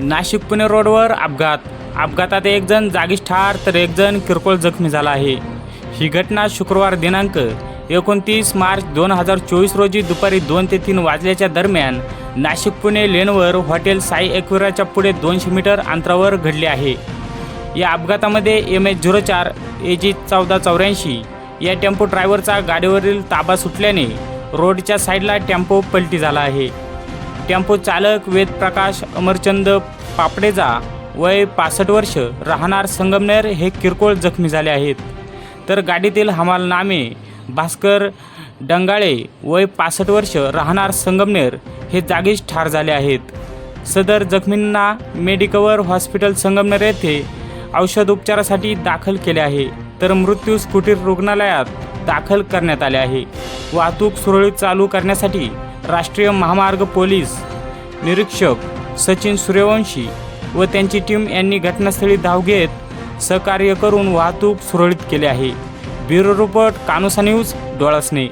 नाशिक पुणे रोडवर अपघात. अपघातात एक जण जागीच ठार तर एक जण किरकोळ जखमी झाला आहे. ही घटना शुक्रवार दिनांक एकोणतीस मार्च दोन हजार चोवीस रोजी दुपारी दोन ते तीन वाजल्याच्या दरम्यान नाशिक पुणे लेनवर हॉटेल साई एक्वेराच्या पुढे दोनशे मीटर अंतरावर घडले आहे. या अपघातामध्ये एम एच झिरो चार ए जी चौदा चौऱ्याऐंशी या टेम्पो ड्रायव्हरचा गाडीवरील ताबा सुटल्याने रोडच्या साईडला टेम्पो पलटी झाला आहे. टेम्पो चालक वेद प्रकाश अमरचंद पापडेजा वय पासष्ट वर्ष राहणार संगमनेर हे किरकोळ जखमी झाले आहेत. तर गाडीतील हमाल नामे भास्कर डंगाळे वय पासष्ट वर्ष राहणार संगमनेर हे जागीच ठार झाले आहेत. सदर जखमींना मेडिकवर हॉस्पिटल संगमनेर येथे औषध उपचारासाठी दाखल केले आहे. तर मृत्यू स्कुटीर रुग्णालयात दाखल करण्यात आले आहे. वाहतूक सुरळीत चालू करण्यासाठी राष्ट्रीय महामार्ग पोलीस निरीक्षक सचिन सूर्यवंशी व त्यांची टीम यांनी घटनास्थळी धाव घेत सहकार्य करून वाहतूक सुरळीत केली आहे. ब्युरो रिपोर्ट कानुसा न्यूज डोळसने